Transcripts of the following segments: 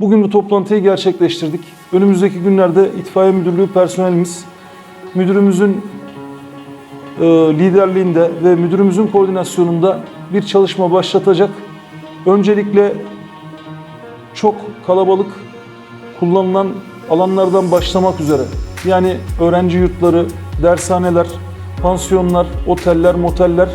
Bugün bu toplantıyı gerçekleştirdik. Önümüzdeki günlerde itfaiye müdürlüğü personelimiz müdürümüzün e, liderliğinde ve müdürümüzün koordinasyonunda bir çalışma başlatacak. Öncelikle çok kalabalık kullanılan alanlardan başlamak üzere yani öğrenci yurtları, dershaneler, pansiyonlar, oteller, moteller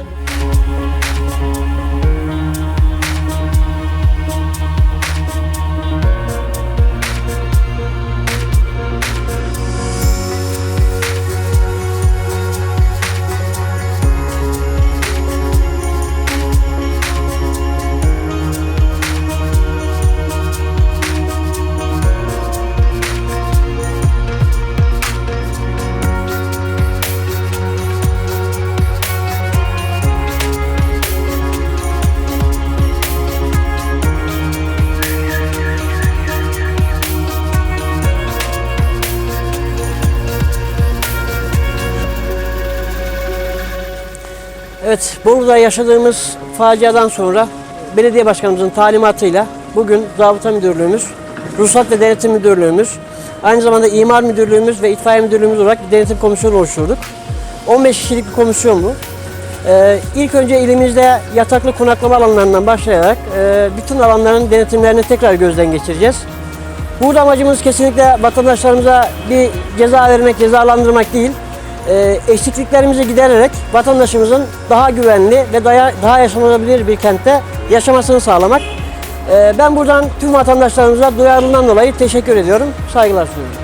Evet, burada yaşadığımız faciadan sonra belediye başkanımızın talimatıyla bugün Zabıta Müdürlüğümüz, Ruhsat ve Denetim Müdürlüğümüz, aynı zamanda İmar Müdürlüğümüz ve İtfaiye Müdürlüğümüz olarak bir denetim komisyonu oluşturduk. 15 kişilik bir komisyon bu. Ee, ilk önce ilimizde yataklı konaklama alanlarından başlayarak e, bütün alanların denetimlerini tekrar gözden geçireceğiz. Burada amacımız kesinlikle vatandaşlarımıza bir ceza vermek, cezalandırmak değil, e, eksikliklerimizi gidererek vatandaşımızın daha güvenli ve daha, daha yaşanılabilir bir kentte yaşamasını sağlamak. E, ben buradan tüm vatandaşlarımıza duyarlılığından dolayı teşekkür ediyorum, saygılar sunuyorum.